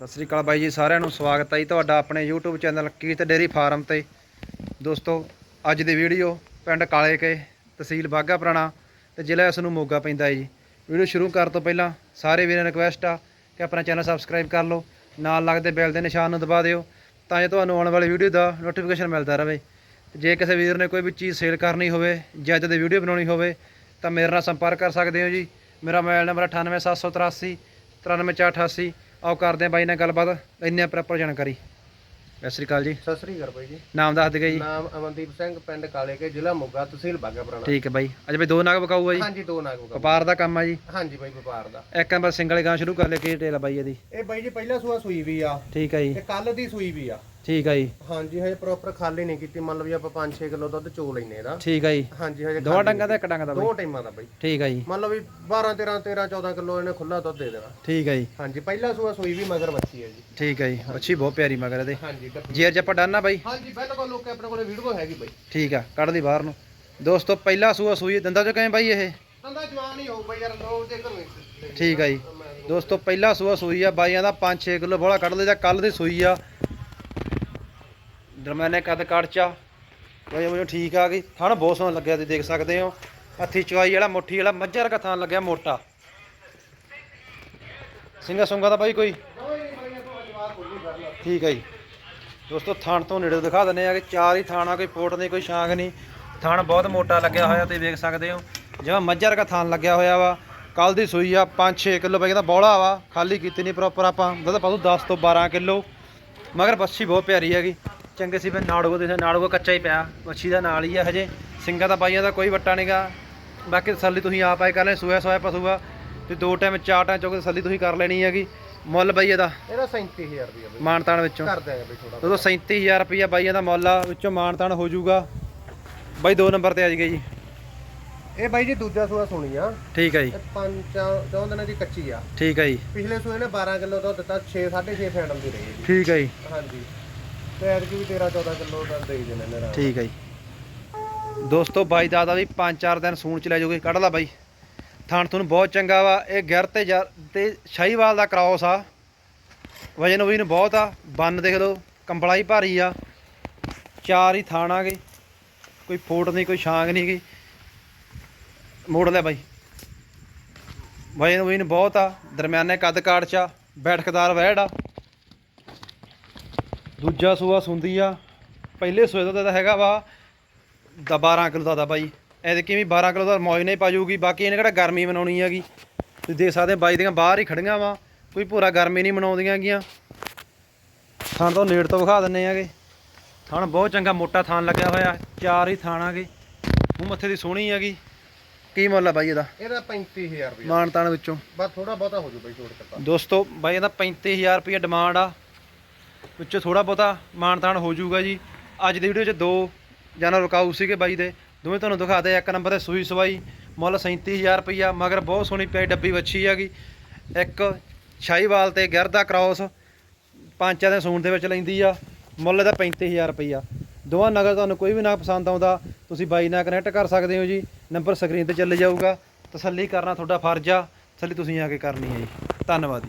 ਸਤਿ ਸ੍ਰੀ ਅਕਾਲ ਬਾਈ ਜੀ, ਸਾਰਿਆਂ ਨੂੰ ਸਵਾਗਤ ਹੈ ਜੀ ਤੁਹਾਡਾ ਆਪਣੇ YouTube channel Kirat dairy farm ਤੇ। ਦੋਸਤੋ, ਅੱਜ ਦੀ ਵੀਡੀਓ ਪਿੰਡ ਕਾਲੇ ਕੇ ਤਹਿਸੀਲ ਬਾਗਾ ਪੁਰਾਣਾ ਤੇ ਜ਼ਿਲ੍ਹਾ ਇਸ ਨੂੰ ਮੋਗਾ ਪੈਂਦਾ ਹੈ ਜੀ। ਵੀਡੀਓ ਸ਼ੁਰੂ ਕਰਨ ਤੋਂ ਪਹਿਲਾਂ ਸਾਰੇ ਵੀਰਾਂ ਨੂੰ ਰਿਕਵੈਸਟ ਆ ਕਿ ਆਪਣਾ ਚੈਨਲ ਸਬਸਕ੍ਰਾਈਬ ਕਰ ਲਓ, ਨਾਲ ਲੱਗਦੇ ਬੈਲ ਦੇ ਨਿਸ਼ਾਨ ਨੂੰ ਦਬਾ ਦਿਓ ਤਾਂ ਜੋ ਤੁਹਾਨੂੰ ਆਉਣ ਵਾਲੀ ਵੀਡੀਓ ਦਾ ਨੋਟੀਫਿਕੇਸ਼ਨ ਮਿਲਦਾ ਰਹੇ। ਜੇ ਕਿਸੇ ਵੀਰ ਨੇ ਕੋਈ ਵੀ ਚੀਜ਼ ਸੇਲ ਕਰਨੀ ਹੋਵੇ ਜਾਂ ਇੱਦਾਂ ਦੀ ਵੀਡੀਓ ਬਣਾਉਣੀ ਹੋਵੇ ਤਾਂ ਮੇਰੇ ਨਾਲ ਸੰਪਰਕ ਕਰ ਸਕਦੇ ਹੋ ਜੀ। ਮੇਰਾ ਮੋਬਾਈਲ ਨੰਬਰ 98783 93488 ਆਓ ਕਰਦੇ ਹਾਂ ਬਾਈ ਨਾਲ ਗੱਲਬਾਤ ਇੰਨੇ ਪ੍ਰੋਪਰ ਜਾਣਕਾਰੀ। ਸਤਿ ਸ੍ਰੀ ਅਕਾਲ ਜੀ। ਸਤਿ ਸ੍ਰੀ ਅਕਾਲ ਬਾਈ ਜੀ। ਨਾਮ ਦੱਸ ਦਿਓ ਜੀ। ਨਾਮ ਅਮਨਦੀਪ ਸਿੰਘ ਪਿੰਡ ਕਾਲੇ ਕੇ ਜ਼ਿਲ੍ਹਾ ਮੋਗਾ ਤਹਿਸੀਲ ਬਾਗਾ ਪੁਰਾਣਾ। ਠੀਕ ਹੈ ਬਾਈ। ਅੱਜ ਬਈ ਦੋ ਨਾਗ ਬਕਾਊ ਆ ਜੀ। ਹਾਂਜੀ ਦੋ ਨਾਗ ਬਗਾ ਵਪਾਰ ਦਾ ਕੰਮ ਆ ਜੀ। ਹਾਂਜੀ ਬਾਈ ਵਪਾਰ ਦਾ। ਇੱਕ ਨੰਬਰ ਸਿੰਗਲ ਗਾਂ ਸ਼ੁਰੂ ਕਰ ਲੈ ਕੀ ਡਿਟੇਲ ਆ ਬਾਈ ਇਹਦੀ? ਇਹ ਬਾਈ ਜੀ ਪਹਿਲਾ ਸੂਆ ਸੂਈ ਵੀ ਆ। ਠੀਕ ਹੈ ਜੀ। ਤੇ ਕੱਲ ਦੀ ਸੂਈ ਵੀ ਆ। ਠੀਕ ਹੈ ਜੀ। ਹਾਂਜੀ ਹਜੇ ਪ੍ਰੋਪਰ ਖਾਲੀ ਨਹੀਂ ਕੀਤੀ। ਮੰਨ ਲਓ ਵੀ ਆਪਾਂ 5-6 ਕਿਲੋ ਦੁੱਧ ਚੋ ਲੈਨੇ ਇਹਦਾ ਠੀਕ ਹੈ ਜੀ। ਹਾਂਜੀ ਹਜੇ ਦੋ ਡੰਗਾਂ ਦਾ ਇੱਕ ਡੰਗ ਦਾ ਦੋ ਬਾਈ। ਟਾਈਮਾਂ ਦਾ ਬਾਈ। ਠੀਕ ਹੈ ਜੀ। ਮੰਨ ਲਓ ਵੀ 12 13 13 14 ਕਿਲੋ ਇਹਨੇ ਖੁੱਲਾ ਦੁੱਧ ਦੇ ਦੇਣਾ। ਠੀਕ ਹੈ ਜੀ। ਹਾਂਜੀ ਪਹਿਲਾ ਸੂਆ ਸੂਈ ਵੀ ਮਗਰ ਬੱਚੀ ਹੈ ਜੀ। ਠੀਕ ਹੈ ਜੀ। ਅੱਛੀ ਬਹੁਤ ਪਿਆਰੀ ਮਗਰ ਇਹਦੇ। ਹਾਂਜੀ ਗੱਭਰੂ। ਜੇਰ ਜੱਪਾ ਡਾਨਾ ਬਾਈ। ਹਾਂਜੀ ਬਿਲਕੁਲ ਲੋਕੇ ਆਪਣੇ ਕੋਲੇ ਵੀਡੀਓ ਹੈਗੀ ਬਾਈ। ਠੀਕ ਆ ਕੱਢ ਦੀ ਬਾਹਰ ਨੂੰ। ਦੋਸਤੋ ਪਹਿਲਾ ਸੂਆ ਸੂਈ ਦੰਦਾਂ ਚੋਂ ਕਿਵੇਂ ਬਾਈ ਇਹ? ਦੰਦਾ ਜਵਾਨ ਹੀ ਹੋਊ ਬਾਈ ਯਾਰ ਲੋਕ ਦੇ ਘਰੋਂ ਠੀਕ ਆ ਜੀ। ਦੋਸਤੋ ਪਹਿਲਾ ਸੂਆ ਸੂਈ ਆ। ਬਾਈਆਂ ਦਾ 5-6 ਕਿਲੋ ਬੋਲਾ ਕੱਢ ਲਈਦਾ ਕੱਲ ਦੀ ਸੂਈ ਆ। ਦਰਮਿਆਨੇ ਕੱਦ ਕਾੜਚਾ। ਬਾਈ ਮੈਨੂੰ ਠੀਕ ਆ ਗਈ। ਥਣ ਬਹੁਤ ਸੋਹਣਾ ਲੱਗਿਆ ਤੁਸੀਂ ਦੇਖ ਸਕਦੇ ਹੋ। ਹੱਥੀ ਚਵਾਈ ਵਾਲਾ, ਮੁੱਠੀ ਵਾਲਾ, ਮੱਝਾਂ ਵਰਗਾ ਥਣ ਲੱਗਿਆ ਮੋਟਾ। ਸਿੰਘਾ ਸੁੰਗਾ ਦਾ ਬਾਈ ਕੋਈ? ਠੀਕ ਹੈ ਜੀ। ਦੋਸਤੋ, ਥਾਣ ਤੋਂ ਨੇੜੇ ਦਿਖਾ ਦਿੰਦੇ ਆ ਕਿ ਚਾਰ ਹੀ ਥਾਣਾ, ਕੋਈ ਪੋਟ ਨਹੀਂ, ਕੋਈ ਸ਼ਾਂਗ ਨਹੀਂ। ਥਾਣ ਬਹੁਤ ਮੋਟਾ ਲੱਗਿਆ ਹੋਇਆ, ਤੁਸੀਂ ਦੇਖ ਸਕਦੇ ਹੋ। ਜਿਵੇਂ ਮੱਝਾਂ ਵਰਗਾ ਥਾਣ ਲੱਗਿਆ ਹੋਇਆ ਵਾ। ਕੱਲ ਦੀ ਸੂਈ ਆ 5-6 ਕਿਲੋ ਬਾਈ ਕਹਿੰਦਾ ਬੌਲਾ ਵਾ। ਖਾਲੀ ਕੀਤੀ ਨਹੀਂ ਪ੍ਰੋਪਰ ਆਪਾਂ। ਦੁੱਧ ਪਾਉ 10 ਤੋਂ 12 ਕਿਲੋ। ਮਗਰ ਬੱਸੀ ਬਹੁਤ ਪਿਆਰੀ ਹੈਗੀ। ਚੰਗੇ ਸੀ ਫਿਰ ਨਾੜੂਗੋ ਦੇ ਨਾੜੂਗੋ ਕੱਚਾ ਹੀ ਪਿਆ ਬੱਛੀ ਦਾ ਨਾਲ ਹੀ ਆ ਹਜੇ। ਸਿੰਘਾਂ ਦਾ ਬਾਈਆਂ ਦਾ ਕੋਈ ਵੱਟਾ ਨਹੀਂਗਾ। ਬਾਕੀ ਤਸੱਲੀ ਤੁਸੀਂ ਆਪ ਆਏ ਕਰ ਲੈ ਸੂਆ ਸੋਇਆ ਪਸ਼ੂਆ ਤੇ ਦੋ ਟਾਈਮ ਚਾਰ ਟਾਈਮ ਚੋਕ ਤਸੱਲੀ ਤੁਸੀਂ ਕਰ ਲੈਣੀ ਹੈਗੀ। ਮੁੱਲ ਬਾਈ ਇਹਦਾ। ਇਹਦਾ 37000 ਰੁਪਏ ਬਾਈ। ਮਾਨਤਾਨ ਵਿੱਚੋਂ। ਕਰ ਦਿਆਂਗੇ ਬਾਈ ਥੋੜਾ ਉਦੋਂ 37000 ਰੁਪਈਆ ਬਾਈਆਂ ਦਾ ਮੁੱਲ ਆ ਵਿੱਚੋਂ ਮਾਨਤਾਨ ਹੋ ਜਾਊਗਾ। ਬਾਈ ਦੋ ਨੰਬਰ ਤੇ ਆ ਜੀ ਜੀ। ਇਹ ਬਾਈ ਜੀ ਦੂਜਾ ਸੂਆ ਸੁਣੀ ਆ। ਠੀਕ ਹੈ ਜੀ। ਪੰਜ ਚੌਂ ਦਿਨਾਂ ਦੀ ਕੱਚੀ ਆ। ਠੀਕ ਹੈ ਜੀ। ਪਿਛਲੇ ਸੂਏ ਨੇ 12 ਕਿਲੋ ਦੁੱਧ ਦਿੱਤਾ 6 6.5 ਫੈਂਡਮ ਦੀ ਰਹੀ ਠੀਕ ਹੈ ਜੀ। ਹਾਂਜੀ। ਤੇ ਐਤਕੀ ਵੀ 13 14 ਕਿਲੋ ਦਾ ਦੇ ਦੇਣੇ ਨੇ ਰਾਮ ਠੀਕ ਹੈ ਜੀ। ਦੋਸਤੋ, ਬਾਈ ਦਾਦਾ ਵੀ 5-4 ਦਿਨ ਸੂਣ ਚ ਲੈ ਜਾਓਗੇ ਕੱਢ ਲਾ ਬਾਈ। ਥਾਣ ਤੁਹਾਨੂੰ ਬਹੁਤ ਚੰਗਾ ਵਾ, ਇਹ ਗਿਰ ਤੇ ਤੇ ਸ਼ਾਹੀਵਾਲ ਦਾ ਕ੍ਰਾਸ ਆ। ਵਜਨ ਵੀ ਨੂੰ ਬਹੁਤ ਆ, ਬੰਨ ਦੇਖ ਲਓ, ਕੰਬਲਾ ਹੀ ਭਾਰੀ ਆ। ਚਾਰ ਹੀ ਥਾਣ ਆ ਗਏ, ਕੋਈ ਫੋਟ ਨਹੀਂ, ਕੋਈ ਛਾਂਗ ਨਹੀਂ ਗਈ। ਮੋੜ ਲੈ ਬਾਈ। ਵਜਨ ਵੀ ਨੂੰ ਬਹੁਤ ਆ, ਦਰਮਿਆਨੇ ਕੱਦ ਕਾੜ ਚ ਆ, ਬੈਠਕਦਾਰ ਵਹਿੜ ਆ। ਦੂਜਾ ਸੂਆ ਸੁੰਦੀ ਆ। ਪਹਿਲੇ ਸੂਏ ਦਾ ਤਾਂ ਹੈਗਾ ਵਾ ਦਾ 12 ਕਿਲੋ ਦਾ ਦਾ ਬਾਈ। ਐਦੇ ਕਿਵੇਂ 12 ਕਿਲੋ ਦਾ ਮੌਜ ਨਹੀਂ ਪਾ ਜਾਊਗੀ ਬਾਕੀ ਇਹਨੇ ਕਿਹੜਾ ਗਰਮੀ ਮਨਾਉਣੀ ਹੈਗੀ। ਤੁਸੀਂ ਦੇਖ ਸਕਦੇ ਬਾਈ ਦੀਆਂ ਬਾਹਰ ਹੀ ਖੜੀਆਂ ਵਾ। ਕੋਈ ਪੂਰਾ ਗਰਮੀ ਨਹੀਂ ਮਨਾਉਂਦੀਆਂ ਹੈਗੀਆਂ। ਥਾਣ ਤੋਂ ਨੇੜ ਤੋਂ ਵਿਖਾ ਦਿੰਨੇ ਆਗੇ ਥਾਣ ਬਹੁਤ ਚੰਗਾ ਮੋਟਾ ਥਾਣ ਲੱਗਿਆ ਹੋਇਆ। ਚਾਰ ਹੀ ਥਾਣ ਆਗੇ ਮੂੰਹ ਮੱਥੇ ਦੀ ਸੋਹਣੀ ਹੈਗੀ। ਕੀ ਮੁੱਲ ਆ ਬਾਈ ਇਹਦਾ? ਇਹਦਾ 35000 ਰੁਪਏ ਮਾਨ ਤਾਣ ਵਿੱਚੋਂ। ਬਸ ਥੋੜਾ ਬਹੁਤਾ ਹੋ ਜੂ ਬਾਈ ਛੋੜ ਕਰਤਾ। ਦੋਸਤੋ ਬਾਈ ਇਹਦਾ 35000 ਰੁਪਏ ਡਿਮਾਂਡ ਆ। ਵਿੱਚੋਂ ਥੋੜਾ ਬਹੁਤਾ ਮਾਨਤਾਨ ਹੋ ਜਾਊਗਾ ਜੀ। ਅੱਜ ਦੀ ਵੀਡੀਓ 'ਚ ਦੋ ਜਾਨਵਰ ਰੁਕਾਊ ਸੀਗੇ ਬਾਈ ਦੇ। ਦੋਵੇਂ ਤੁਹਾਨੂੰ ਦਿਖਾਦੇ ਇੱਕ ਨੰਬਰ ਤੇ ਸੂਈ ਸਵਾਈ, ਮੁੱਲ 37000 ਰੁਪਈਆ, ਮਗਰ ਬਹੁਤ ਸੋਹਣੀ ਪਿਆਰੀ ਡੱਬੀ ਵੱਛੀ ਹੈਗੀ ਇੱਕ ਸ਼ਾਹੀਵਾਲ ਤੇ ਗਿਰਦਾ ਕ੍ਰਾਸ ਪੰਚਾਂ ਦੇ ਸੂਣ ਦੇ ਵਿੱਚ ਲੈਂਦੀ ਆ। ਮੁੱਲ ਇਹਦਾ 35000 ਰੁਪਈਆ। ਦੋਵਾਂ ਨਗਰ ਤੁਹਾਨੂੰ ਕੋਈ ਵੀ ਨਾ ਪਸੰਦ ਆਉਂਦਾ, ਤੁਸੀਂ ਬਾਈ ਨਾਲ ਕਨੈਕਟ ਕਰ ਸਕਦੇ ਹੋ ਜੀ। ਨੰਬਰ ਸਕਰੀਨ ਤੇ ਚੱਲ ਜਾਊਗਾ। ਤਸੱਲੀ ਕਰਨਾ ਤੁਹਾਡਾ ਫਰਜ਼ ਆ। ਤਸੱਲੀ ਤੁਸੀਂ ਆ ਕੇ ਕਰਨੀ ਹੈ ਜੀ। ਧੰਨਵਾਦ